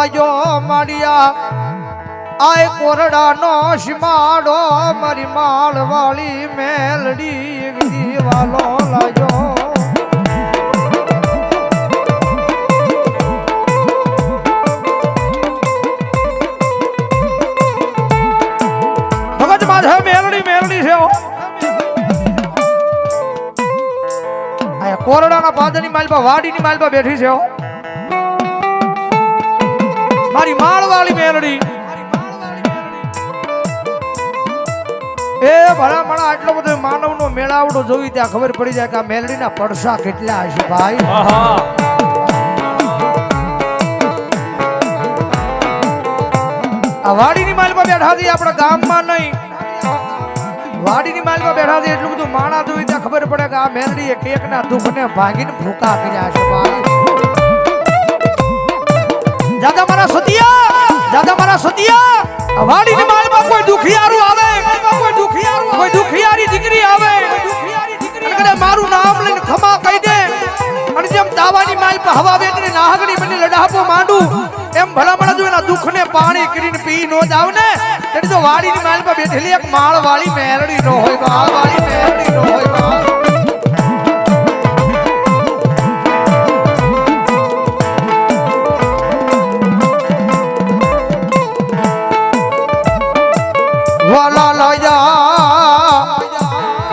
વાલો લાગ્યો આય કોરડા નો શિમાડો મારી માળ વાળી મેલડી વિધિ વાલો લાગ્યો ભગત માથે મેલડી મેલડી છે કોરડાના પાદરની માલપા વાડીની માલપા બેઠી છે. મારી માળવાળી મેલડી એ ભલા મણા આટલો બધો માનવનો મેળાવડો જોઈ ત્યાં ખબર પડી જાય કે આ મેલડીના પડસા કેટલા હશે ભાઈ. આ વાડીની માલમાં બેઠા છીએ આપણા ગામમાં નહીં. વાડીની માલમાં બેઠા છીએ એટલું બધું માણા જોઈ ત્યાં ખબર પડે કે આ મેલડીએ કેકના દુઃખને ભાંગીને ભૂકા કર્યા છે ભાઈ. દાદા મારા સતિયા, દાદા મારા સતિયા વાડીની માલમાં કોઈ દુખિયારું આવે? કોઈ દુખિયારું કોઈ દુખિયારી દીકરી આવે? અને મારું નામ લઈને ખમા કહી દે. અને જેમ દાવાની માલ પર હવા વેચીને નાહગણી બની લડાપો માંડું, એમ ભલામણ જો એના દુઃખને પાણી કરીને પી નો જાવ ને એટલે તો વાડીની માલ પર બેઠેલી એક માળ વાળી મેરડી નો હોય માળ વાળી મેરડી નો હોય.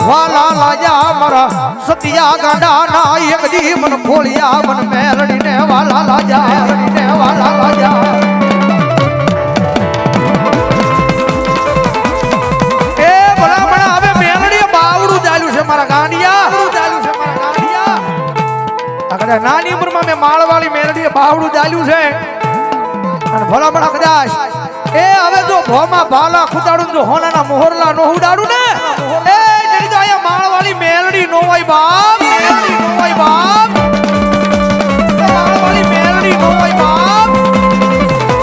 વાલા લાયા મારા સતિયા ગાંડા ના એક દી મન ખોળિયા મન મેલડી ને વાલા લાયા મેલડી ને વાલા લાયા. એ ભલામણા, હવે મેલડીએ બાવડું ચાલ્યું છે મારા ગાંડિયા. ચાલ્યું છે મારા ગાંડિયા. આગળ નાની ઉંમરમાં મેં માળવાળી મેલડીએ બાવડું ચાલ્યું છે. અને ભલામણા કદાચ એ હવે જો ભોમાં ભાલા ખુદાડું જો હોનાના મોહરલા નો ઉડાડું ને? એ અહીંયા માળવાળી મેલડી નો હોય બાપ. મેલડી નો હોય બાપ. માળવાળી મેલડી નો હોય બાપ.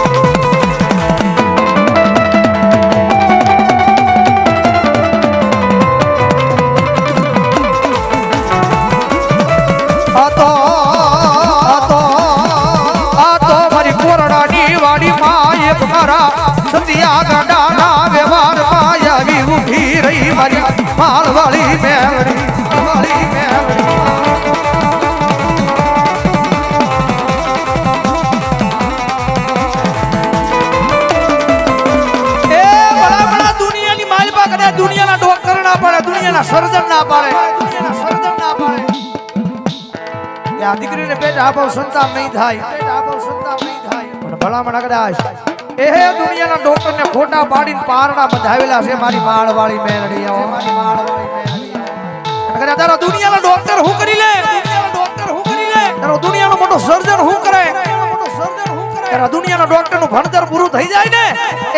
આ તો આ તો આ તો મારી કોરડાની વાડી માં એક મારા સતિયા ગાડાના વ્યવહારમાં આવી ઊભી રહી મારી. માલવાળી વાળી એ ભલા ભલા દુનિયાની ડોક્ટર ના પાડે દુનિયાના સર્જન ના પાડે, દુનિયાના સર્જન ના પાડે. આ દીકરીને પેટ આપો સંતાપ નહીં થાય. પેટ આપો સંતાપ નહીં થાય પણ ભલામણ કદાચ એ દુનિયાના ડોક્ટરને ખોટા પાડીને પારણા બંધાવેલા છે મારી માળવાળી મેલડી મારી માળવાળી મેલડી આવો. તારા દુનિયાના ડોક્ટર હું કરી લે? દુનિયાનો મોટો સર્જન હું કરે? તારા દુનિયાના ડોક્ટરનું ભણતર પૂરું થઈ જાય ને?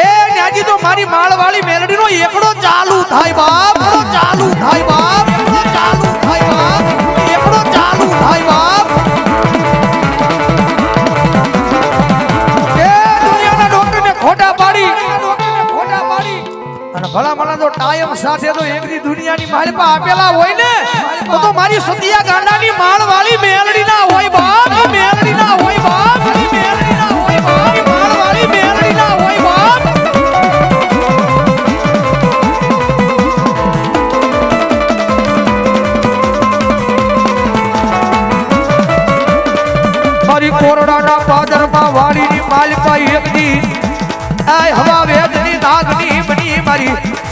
એ ન્યાજી તો મારી માળવાળી મેલડીનો એકડો ચાલુ થાય બાપ. ચાલુ થાય બાપ. ચાલુ થાય બાપ. એકડો ચાલુ થાય બાપ. ભલા સાથે તો એકની દુનિયાની માલપા આપેલા હોય ને, તો મારી સતિયા ગાંડાની માળવાળી મેલડી ના હોય બાપ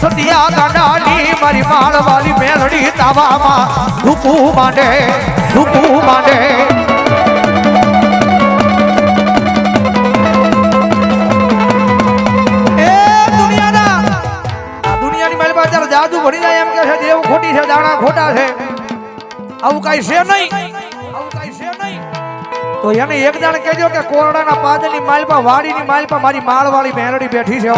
સતિયા ગાંડાની મારી માળવાળી મેલડી તાવામાં ધૂપું માંડે ધૂપું માંડે. જાદુ ભરી જાય એમ કે છે, દેવ ખોટી છે, દાણા ખોટા છે. આવું કાંઈ છે નહીં, આવું કાંઈ છે નહીં. તો એને એક જાણ કહેજો કે કોરડાના પાદરની માલપા, વાડીની માલપા મારી માળવાળી મેલડી બેઠી છે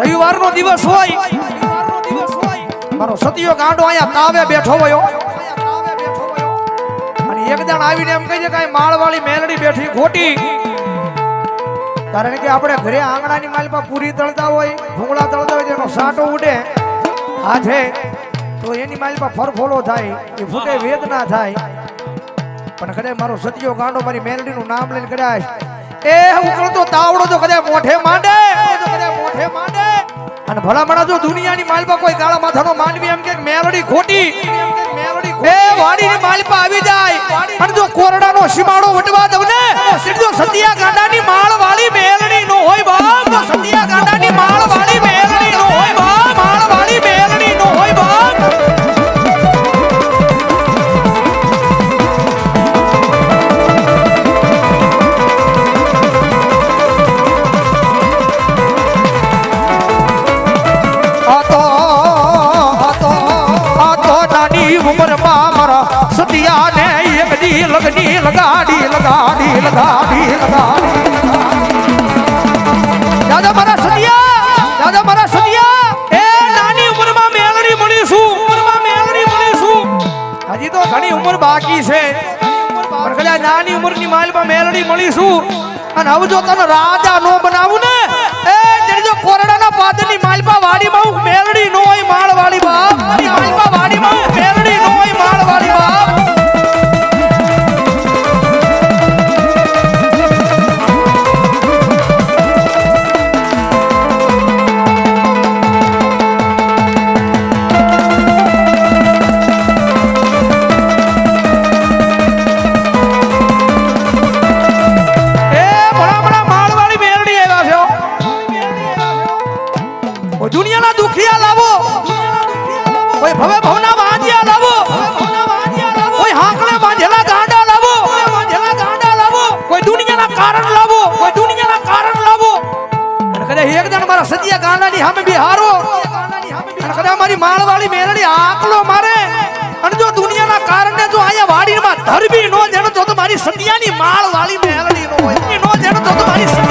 રવિવારનો દિવસ હોય. મારો સતિયો ગાંડો અહીંયા તાવે બેઠો હોય અને એક જણ આવીને એમ કહી છે કે માળવાળી મેલડી બેઠી ખોટી. કારણ કે આપણે ઘરે આંગણાની માલમાં પૂરી તળતા હોય, ભૂંગળા તળતા હોય એનો સાટો ઉડે. હાથે તો એની માલમાં ફરફોલો થાય, એ ફૂટે વેદના થાય. પણ કદાચ મારો સતિયો ગાંડો મારી મેલડીનું નામ લઈને કદાચ, એ ઉકળતો તાવડો તો કદાચ મોઢે માંડે. ભલામણા જો દુનિયાની માલપા કોઈ કાળા માથાનો માનવી એમ કે મેલડી ખોટી. એ વાડીની માલપા આવી જાય. અને જો કોરડાનો સીમાડો વટવા દઉં ને સીધો સતિયા ગાંડાની માળ વાળી મેલડી નો હોય બાપ. સતિયા ગાંડાની માળ વાળી મેલડી એક લગડી લગાડી લગાડી લગાડી લગાડી. દાદા મારા સદિયા દાદા મારા સદિયા એ નાની ઉંમરમાં મેલડી મળીશું ઉંમરમાં મેલડી મળીશું હજી તો ઘણી ઉંમર બાકી છે. કદાચ નાની ઉંમરની માલમાં મેલડી મળીશું અને હવે જો તને રાજા નો બનાવું ને, એ જો કોરડાના પાદરની માલપા વાડીમાં હું નો હોય, માળવાળી બાપ મારા સતિયા ગાંડાની સામે બિહારો. અને કદાચ મારી માળવાળી મેરડી આકલો મારે. અને જો દુનિયાના કારણે જો અહીંયા વાડીમાં ધરબી નો જેનો તો મારી સદિયાની માળવાળી મેરડી નો હોય. નો જેનો તો મારી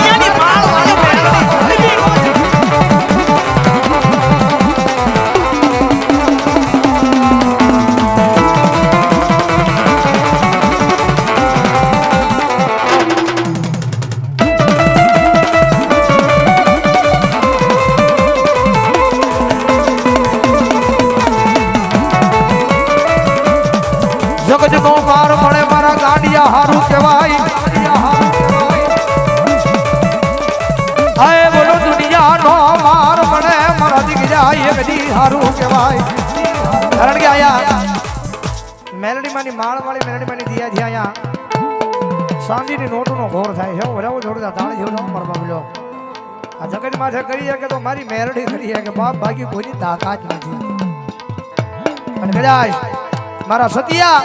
માર સતિયા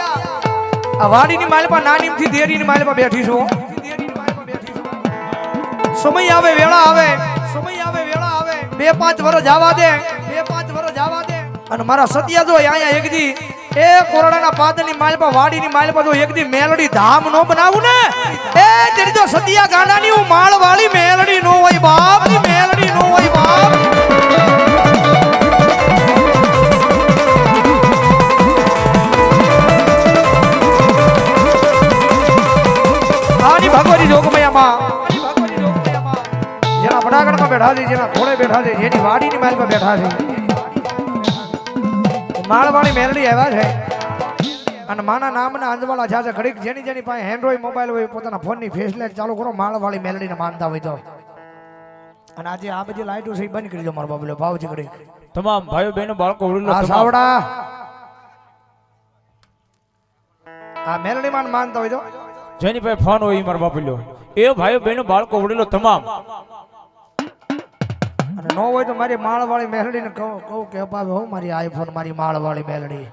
વાડીની માલમાં નાનીમથી દેરીની માલમાં બેઠી છું. સમય આવે, વેળા આવે. સમય આવે, વેળા આવે. બે પાંચ વર્ષ જવા દે. અને મારા સતિયા જો અહીંયા એક દી, એ કોરડાના પાદની માલપા, વાડીની માલપા જો એક દી મેલડી ધામ નો બનાવું ને? એ તેરી જો સતિયા ગાડાની, હું માળ વાળી મેલડી નો હોય બાપ મેલડી નો હોય બાપ. ભગવતી જોગમયામાં, જેના વડાગઢમાં બેઠા છે, જેના ઘોડે બેઠા છે, જેની વાડીની માલમાં બેઠા છે. માળવાળી મેલડી આવ્યા છે. અને માના નામના અંજવાળા છે. ઘડીક જેની જેની પાસે એન્ડ્રોઈડ મોબાઈલ હોય પોતાના ફોનની ફેસલાઇટ ચાલુ કરો. માળવાળી મેલડીને માનતા હોય તો. અને આજે આ બધી લાઈટો છે બંધ કરી દો મારો બાબુલો ભાવજી ઘડીક. તમામ ભાઈઓ બહેનો બાળકો આ સાવડા. આ મેલડીમાં માનતા હોય તો. જેની પાસે ફોન હોય એ મારો બાબુલો એ ભાઈઓ બહેનો બાળકો વડીલો તમામ. અને નો હોય તો મારી માળવાળી મેલડીને કહું કહું કે અપાવે હો મારી આઈફોન મારી માળવાળી મેલડી.